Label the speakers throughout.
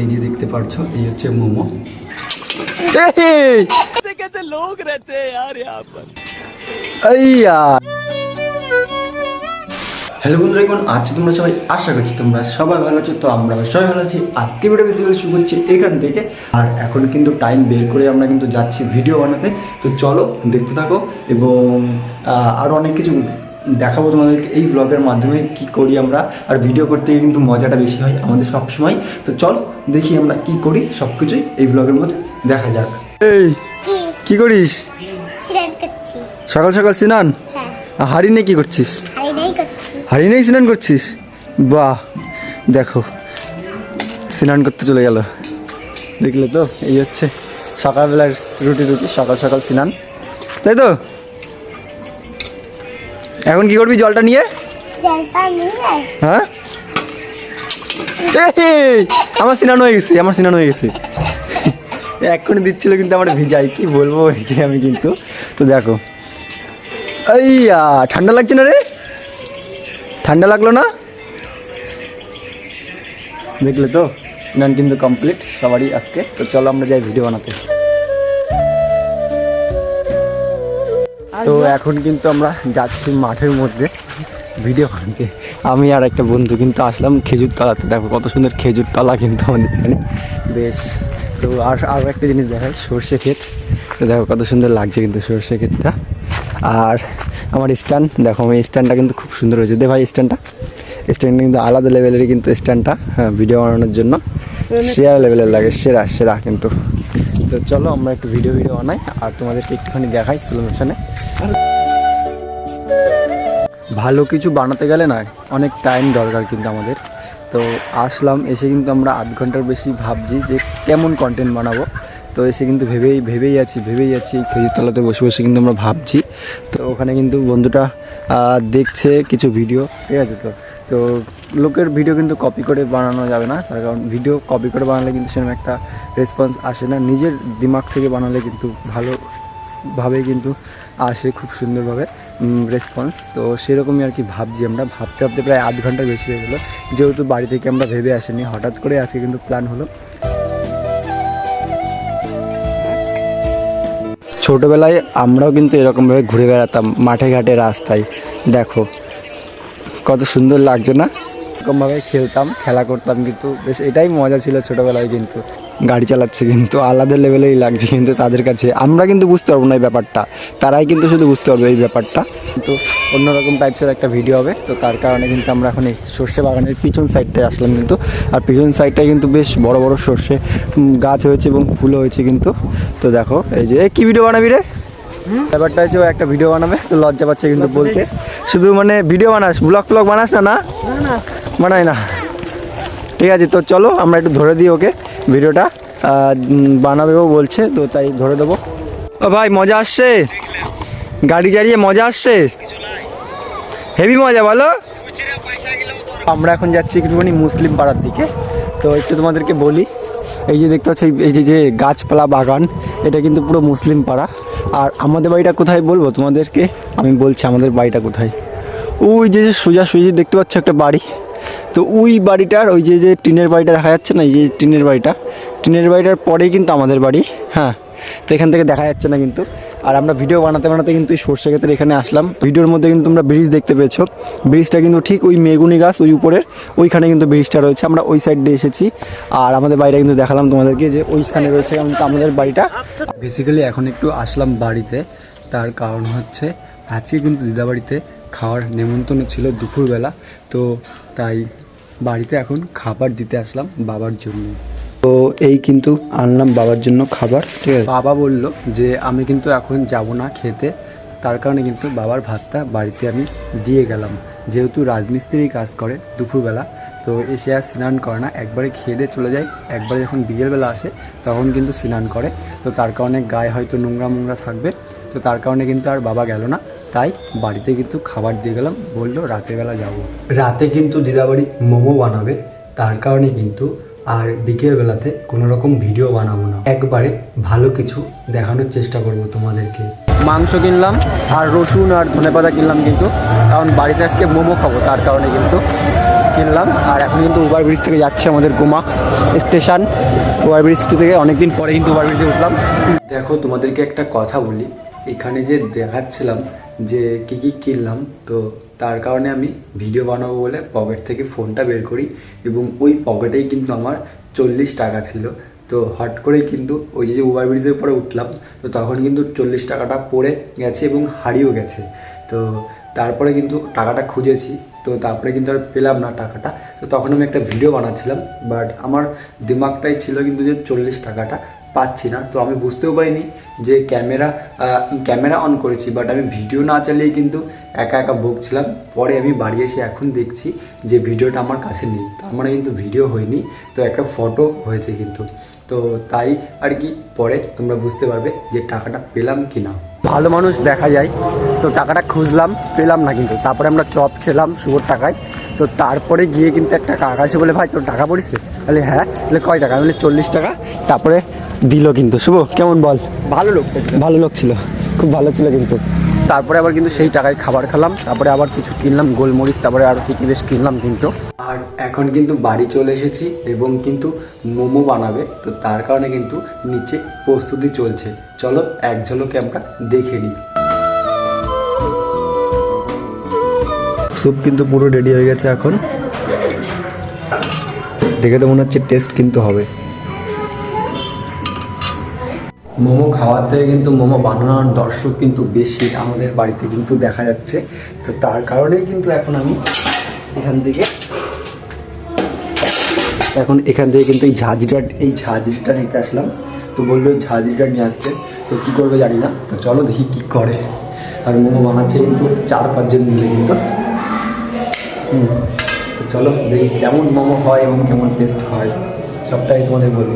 Speaker 1: এই যে দেখতে পাচ্ছ এই হচ্ছে মোমো। আইয়া হ্যালো বন্ধুরা এখন আজ তোমরা সবাই? আশা করছি তোমরা সবাই ভালো আছো তো আমরা সবাই ভালো আছি। আজকে ভিডিও বেসিক্যালি শুরু করছি এখান থেকে। আর এখন কিন্তু টাইম বের করে আমরা কিন্তু যাচ্ছি ভিডিও বানাতে। তো চলো দেখতে থাকো এবং আহ, আরও অনেক কিছু দেখাবো তোমাদেরকে এই ব্লগের মাধ্যমে কি করি আমরা। আর ভিডিও করতে গিয়ে কিন্তু মজাটা বেশি হয় আমাদের সব সময় তো চল দেখি আমরা কি করি সব কিছুই এই ব্লগের মধ্যে দেখা যাক। এই
Speaker 2: কি?
Speaker 1: করিস? সকাল সকাল স্নান?
Speaker 2: হ্যাঁ।
Speaker 1: হাড়ি নিয়ে কি করছিস? হাড়ি নিয়ে স্নান করছিস? বাহ দেখো স্নান করতে চলে গেল। দেখলে তো এই হচ্ছে সকালবেলার রুটি রুটি সকাল সকাল স্নান। তাই তো? এখন কি করবি জলটা নিয়ে? হ্যাঁ? আমার স্নান হয়ে গেছে আমার স্নান হয়ে গেছে। এক্ষুনি দিচ্ছিল কিন্তু আমার ভিজাই কি বলব একে আমি কিন্তু। তো দেখো। এই ঠান্ডা লাগছে না রে? ঠান্ডা লাগল না? দেখলে তো স্নান কিন্তু কমপ্লিট সবারই আজকে। তো চলো আমরা যাই ভিডিও বানাতে। তো এখন কিন্তু আমরা যাচ্ছি মাঠের মধ্যে। ভিডিও বানাতে। আমি আর একটা বন্ধু কিন্তু আসলাম খেজুর তলাতে দেখো কত সুন্দর খেজুর তলা কিন্তু আমাদের এখানে। বেশ। তো আর আরও একটা জিনিস দেখাই সর্ষে ক্ষেত। তো দেখো কত সুন্দর লাগছে কিন্তু সর্ষে ক্ষেতটা। আর আমার স্ট্যান্ড দেখো আমার স্ট্যান্ডটা কিন্তু খুব সুন্দর হয়েছে। দে ভাই স্ট্যান্ডটা? স্ট্যান্ডটা কিন্তু আলাদা লেভেলেরই কিন্তু স্ট্যান্ডটা হ্যাঁ ভিডিও বানানোর জন্য। সেরা লেভেলের লাগে সেরা সেরা কিন্তু। তো চলো আমরা একটু ভিডিও ভিডিও বানাই আর তোমাদেরকে একটুখানি দেখাই স্লো ভালো কিছু বানাতে গেলে না অনেক টাইম দরকার কিন্তু আমাদের। তো আসলাম, এসে কিন্তু আমরা আধ ঘণ্টার বেশি ভাবছি যে কেমন কন্টেন্ট বানাবো। তো এসে কিন্তু ভেবেই ভেবেই আছি ভেবেই আছি, খেজুর তলাতে বসে বসে কিন্তু আমরা ভাবছি। তো ওখানে কিন্তু বন্ধুটা দেখছে কিছু ভিডিও ঠিক আছে তো? তো লোকের ভিডিও কিন্তু কপি করে বানানো যাবে না, তার কারণ ভিডিও কপি করে বানালে কিন্তু সেরকম একটা রেসপন্স আসে না। নিজের দিমাগ থেকে বানালে কিন্তু ভালো ভাবে কিন্তু আসে খুব সুন্দরভাবে রেসপন্স তো সেরকমই আর কি ভাবছি আমরা। ভাবতে ভাবতে প্রায় আধ ঘণ্টা বেশি হয়ে গেলো। যেহেতু বাড়ি থেকে আমরা ভেবে আসিনি, হঠাৎ করে আজকে কিন্তু প্ল্যান হলো। ছোটোবেলায় আমরাও কিন্তু এরকমভাবে ঘুরে বেড়াতাম মাঠে ঘাটে রাস্তায়। দেখো কত সুন্দর লাগছে না? এরকমভাবে খেলতাম, খেলা করতাম কিন্তু বেশ এটাই মজা ছিল ছোটোবেলায় কিন্তু। গাড়ি চালাচ্ছে কিন্তু আলাদা লেভেলেই লাগছে কিন্তু তাদের কাছে। আমরা কিন্তু বুঝতে পারব না এই ব্যাপারটা। তারাই কিন্তু শুধু বুঝতে পারবে এই ব্যাপারটা। কিন্তু অন্যরকম টাইপসের একটা ভিডিও হবে। তো তার কারণে কিন্তু আমরা এখন এই সর্ষে বাগানের পিছন সাইডটায় আসলাম কিন্তু। আর পিছন সাইডটায় কিন্তু বেশ বড় বড় সর্ষে গাছ হয়েছে এবং ফুলও হয়েছে কিন্তু। তো দেখো, এই যে কি ভিডিও বানাবি রে? ব্যাপারটা হচ্ছে ও একটা ভিডিও বানাবে, তো লজ্জা পাচ্ছে কিন্তু বলতে। শুধু মানে ভিডিও বানাস ব্লগ ফ্লগ বানাস না না? বানাই না। ঠিক আছে, তো চলো, আমরা একটু ধরে দিই ওকে ভিডিওটা। বানাবেও বলছে, তো তাই ধরে দেবো। ও ভাই, মজা আসছে? গাড়ি চালিয়ে মজা আসছে? হেভি মজা, বলো। আমরা এখন যাচ্ছি একটুখানি মুসলিম পাড়ার দিকে। তো একটু তোমাদেরকে বলি, এই যে দেখতে পাচ্ছ, এই যে যে গাছপালা বাগান, এটা কিন্তু পুরো মুসলিম পাড়া। আর আমাদের বাড়িটা কোথায় বলব তোমাদেরকে? আমি বলছি আমাদের বাড়িটা কোথায়? ওই যে সোজা সুজি দেখতে পাচ্ছ একটা বাড়ি। তো ওই বাড়িটার ওই যে যে টিনের বাড়িটা দেখা যাচ্ছে না, এই যে টিনের বাড়িটা। টিনের বাড়িটার পরেই কিন্তু আমাদের বাড়ি হ্যাঁ। তো এখান থেকে দেখা যাচ্ছে না কিন্তু। আর আমরা ভিডিও বানাতে বানাতে কিন্তু সর্ষে ক্ষেতের এখানে আসলাম। ভিডিওর মধ্যে কিন্তু তোমরা ব্রিজ দেখতে পেয়েছ। ব্রিজটা কিন্তু ঠিক ওই মেগুনি গাছ ওই উপরের, ওইখানে কিন্তু ব্রিজটা রয়েছে। আমরা ওই সাইড দিয়ে এসেছি। আর আমাদের বাড়িটা কিন্তু দেখালাম তোমাদেরকে যে ওইখানে রয়েছে আমাদের বাড়িটা। বেসিক্যালি এখন একটু আসলাম বাড়িতে। তার কারণ হচ্ছে আজকে কিন্তু দিদাবাড়িতে খাওয়ার নেমন্তন্ন ছিল দুপুরবেলা। তো তাই বাড়িতে এখন খাবার দিতে আসলাম বাবার জন্য। তো এই কিন্তু আনলাম বাবার জন্য খাবার ঠিক আছে? বাবা বলল যে আমি কিন্তু এখন যাব না খেতে তার কারণে কিন্তু বাবার ভাতটা বাড়িতে আমি দিয়ে গেলাম। যেহেতু রাজমিস্ত্রি কাজ করে দুপুরবেলা তো এসে আর স্নান করে না। একবারে খেয়ে দিয়ে চলে যায়। একবারে যখন বিকেলবেলা আসে তখন কিন্তু স্নান করে। তো তার কারণে গায়ে হয়তো নোংরা মোংরা থাকবে। তো তার কারণে কিন্তু আর বাবা গেল না। তাই বাড়িতে কিন্তু খাবার দিয়ে গেলাম। বলল রাতের বেলা যাব। রাতে কিন্তু দিদাবাড়ি মোমো বানাবে। তার কারণে কিন্তু আর বিকেল বেলাতে কোনো রকম ভিডিও বানাবো না। একবারে ভালো কিছু দেখানোর চেষ্টা করব তোমাদেরকে। মাংস কিনলাম আর রসুন আর ধনেপাতা কিনলাম কিন্তু। কারণ বাড়িতে আজকে মোমো খাব তার কারণে কিন্তু কিনলাম। আর এখন কিন্তু ওভার ব্রিজ থেকে যাচ্ছে আমাদের গোমা স্টেশন। ওভার ব্রিজ থেকে অনেকদিন পরে কিন্তু ওভার ব্রিজে উঠলাম। দেখো তোমাদেরকে একটা কথা বলি। এখানে যে দেখাচ্ছিলাম যে কি কি কিনলাম তো তার কারণে আমি ভিডিও বানাবো বলে পকেট থেকে ফোনটা বের করি এবং ওই পকেটেই কিন্তু আমার চল্লিশ টাকা ছিল। তো হট করেই কিন্তু ওই যে ওভার ব্রিজের উপরে উঠলাম, তো তখন কিন্তু চল্লিশ টাকাটা পড়ে গেছে এবং হারিয়েও গেছে। তো তারপরে কিন্তু টাকাটা খুঁজেছি, তো তারপরে কিন্তু আর পেলাম না টাকাটা। তো তখন আমি একটা ভিডিও বানাচ্ছিলাম বাট আমার দিমাগটাই ছিল কিন্তু যে চল্লিশ টাকাটা। পাচ্ছি না। তো আমি বুঝতেও পারিনি যে ক্যামেরা ক্যামেরা অন করেছি বাট আমি ভিডিও না চালিয়ে কিন্তু একা একা বকছিলাম পরে আমি বাড়ি এসে এখন দেখছি যে ভিডিওটা আমার কাছে নেই। তার মানে কিন্তু ভিডিও হয়নি, তো একটা ফটো হয়েছে কিন্তু। তো তাই আর কি পরে তোমরা বুঝতে পারবে যে টাকাটা পেলাম কি না ভালো মানুষ দেখা যায়, তো টাকাটা খুঁজলাম, পেলাম না কিন্তু। তারপরে আমরা চপ খেলাম শুভর টাকায়। তো তারপরে গিয়ে কিন্তু একটা কাকা এসে বলে, ভাই, তোর টাকা পড়েছে? তাহলে হ্যাঁ। তাহলে কয় টাকা? আমি চল্লিশ টাকা। তারপরে দিল কিন্তু। শুভ কেমন বল? ভালো লোক ভালো লোক ছিল। খুব ভালো ছিল কিন্তু। তারপরে আবার কিন্তু সেই টাকায় খাবার খেলাম। তারপরে আবার কিছু কিনলাম গোলমরিচ তারপরে আরও কী কী বেশ কিনলাম কিন্তু। আর এখন কিন্তু বাড়ি চলে এসেছি এবং কিন্তু মোমো বানাবে। তো তার কারণে কিন্তু নিচে প্রস্তুতি চলছে। চলো এক ঝলকে আমরা দেখে নিই। স্যুপ কিন্তু পুরো রেডি হয়ে গেছে এখন। দেখে তো মনে হচ্ছে টেস্ট কিন্তু হবে। মোমো খাওয়ার থেকে কিন্তু মোমো বানানোর দর্শক কিন্তু বেশি আমাদের বাড়িতে কিন্তু দেখা যাচ্ছে। তো তার কারণেই কিন্তু এখন আমি এখান থেকে এখন এখান থেকে কিন্তু এই ঝাঁঝরিটা এই ঝাঁঝরিটা নিতে আসলাম। তো বলল ওই ঝাঁঝরিটা নিয়ে আসতে। তো কী করবে জানি না। তো চলো দেখি কী করে। আর মোমো বানাচ্ছে কিন্তু চার পাঁচজন মিলে কিন্তু। চলো দেখি কেমন মোমো হয় এবং কেমন টেস্ট হয়। সবটাই তোমাদের বলব।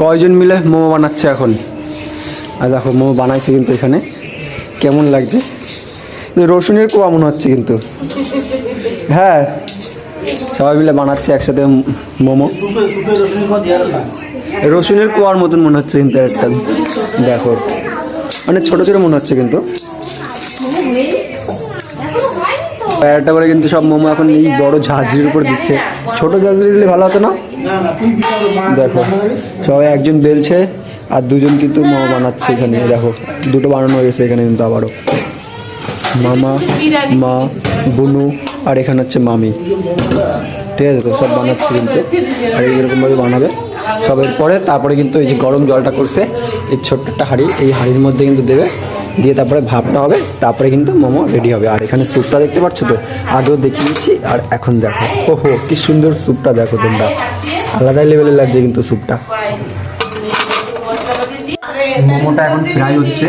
Speaker 1: কয়জন মিলে মোমো বানাচ্ছে এখন? আর দেখো, মোমো বানাইছে কিন্তু এখানে। কেমন লাগছে? রসুনের কোয়া মনে হচ্ছে কিন্তু। হ্যাঁ সবাই মিলে বানাচ্ছে একসাথে মোমো। রসুনের কোয়ার মতন মনে হচ্ছে কিন্তু একটা। দেখো মানে ছোট ছোট মনে হচ্ছে কিন্তু। একটা করে কিন্তু সব মোমো এখন এই বড় ঝাঁঝরির উপর দিচ্ছে। ছোট ঝাঁঝরি দিলে ভালো হতো না? দেখো, সবাই একজন বেলছে আর দুজন কিন্তু মোমো বানাচ্ছে এখানে। দেখো, দুটো বানানো হয়ে গেছে এখানে কিন্তু আবারও। মামা, মা, বুনু আর এখানে হচ্ছে মামি। ঠিক আছে তো, সব বানাচ্ছে কিন্তু। আর এইরকমভাবে বানাবে সবের পরে তারপরে কিন্তু এই যে গরম জলটা করছে, এই ছোট্ট একটা হাঁড়ি, এই হাঁড়ির মধ্যে কিন্তু দেবে। দিয়ে তারপরে ভাপটা হবে তারপরে কিন্তু মোমো রেডি হবে। আর এখানে স্যুপটা দেখতে পাচ্ছ তো? আগেও দেখিয়েছি আর এখন দেখো। ওহো কি সুন্দর স্যুপটা দেখো তোমরা। আলাদাই লেভেলের লাগছে কিন্তু স্যুপটা। মোমোটা এখন ফ্রাই হচ্ছে।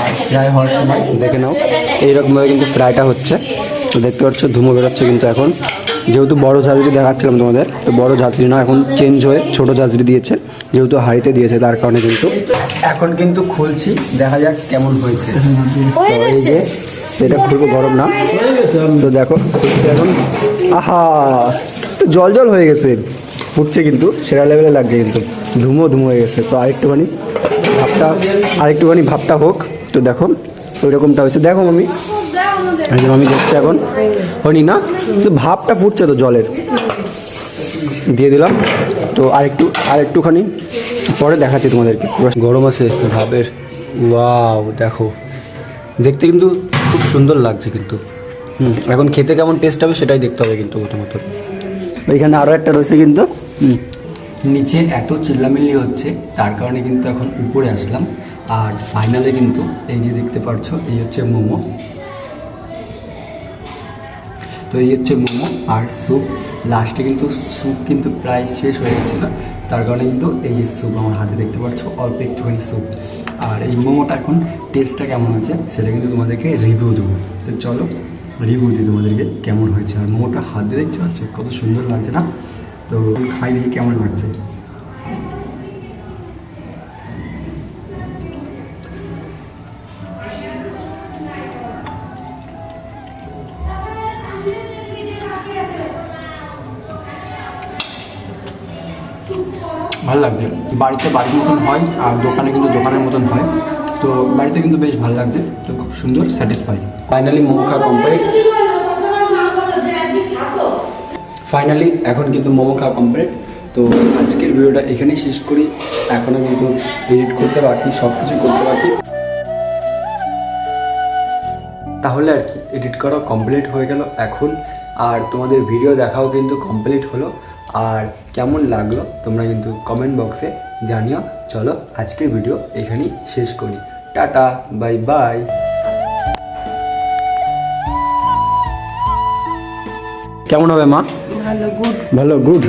Speaker 1: আর ফ্রাই হওয়ার সময় দেখে নাও। এইরকমভাবে কিন্তু ফ্রাইটা হচ্ছে। তো দেখতে পাচ্ছ ধুমো বেরোচ্ছে কিন্তু এখন। যেহেতু বড় ঝাঁঝরি দেখাচ্ছিলাম তোমাদের তো বড় ঝাঁঝরি না এখন চেঞ্জ হয়ে ছোট ঝাঁঝরি দিয়েছে। যেহেতু হাঁড়িতে দিয়েছে তার কারণে কিন্তু এখন কিন্তু খুলছি দেখা যাক কেমন হয়েছে। তো এই যে এটা খুলবো গরম না। তো দেখো খুলছে এখন আহা তো জল জল হয়ে গেছে। ফুটছে কিন্তু সেরা লেভেলে লাগছে কিন্তু। ধুমো ধুমো হয়ে গেছে। তো আরেকটুখানি ভাবটা আরেকটুখানি ভাবটা হোক। তো দেখো ওই রকমটা হয়েছে। দেখো আমি এই আমি দেখছি এখন। হয়নি না? কিন্তু ভাবটা ফুটছে তো জলের। দিয়ে দিলাম। তো আরেকটু আরেকটুখানি পরে দেখাচ্ছি তোমাদেরকে। গরম আছে ভাবের। ওয়াও দেখো। দেখতে কিন্তু খুব সুন্দর লাগছে কিন্তু। হুম এখন খেতে কেমন টেস্ট হবে সেটাই দেখতে হবে কিন্তু প্রথমত ওইখানে আরও একটা রয়েছে কিন্তু নিচে এত চিল্লামিল্লি হচ্ছে তার কারণে কিন্তু এখন উপরে আসলাম। আর ফাইনালে কিন্তু এই যে দেখতে পাচ্ছ এই হচ্ছে মোমো। তো এই হচ্ছে মোমো আর স্যুপ। লাস্টে কিন্তু স্যুপ কিন্তু প্রায় শেষ হয়ে গেছিল। তার কারণে কিন্তু এই যে স্যুপ আমার হাতে দেখতে পাচ্ছ, অল্প একটুখানি স্যুপ। আর এই মোমোটা এখন টেস্টটা কেমন হচ্ছে সেটা কিন্তু তোমাদেরকে রিভিউ দেবো। তো চলো রিভিউ দিই তোমাদেরকে কেমন হয়েছে। আর মোমোটা হাতে দেখতে পাচ্ছ, কত সুন্দর লাগছে না? তো খাই দেখি কেমন লাগছে। ভালো লাগছে বাড়িতে বাড়ির মতন হয়, আর দোকানে কিন্তু দোকানের মতন হয়। তো বাড়িতে কিন্তু বেশ ভালো লাগছে তো খুব সুন্দর satisfy finally momo complete finally এখন কিন্তু মোমো কমপ্লিট তো আজকের ভিডিওটা এখানেই শেষ করি। এখনও কিন্তু এডিট করতে বাকি সব কিছু করতে বাকি। তাহলে আর কি এডিট করা কমপ্লিট হয়ে গেল এখন। আর তোমাদের ভিডিও দেখাও কিন্তু কমপ্লিট হলো। আর কেমন লাগল তোমরা কিন্তু কমেন্ট বক্সে জানিও। চলো আজকের ভিডিও এখানেই শেষ করি। টাটা বাই বাই কেমন হবে মা?
Speaker 3: ভালো গুড
Speaker 1: ভালো গুড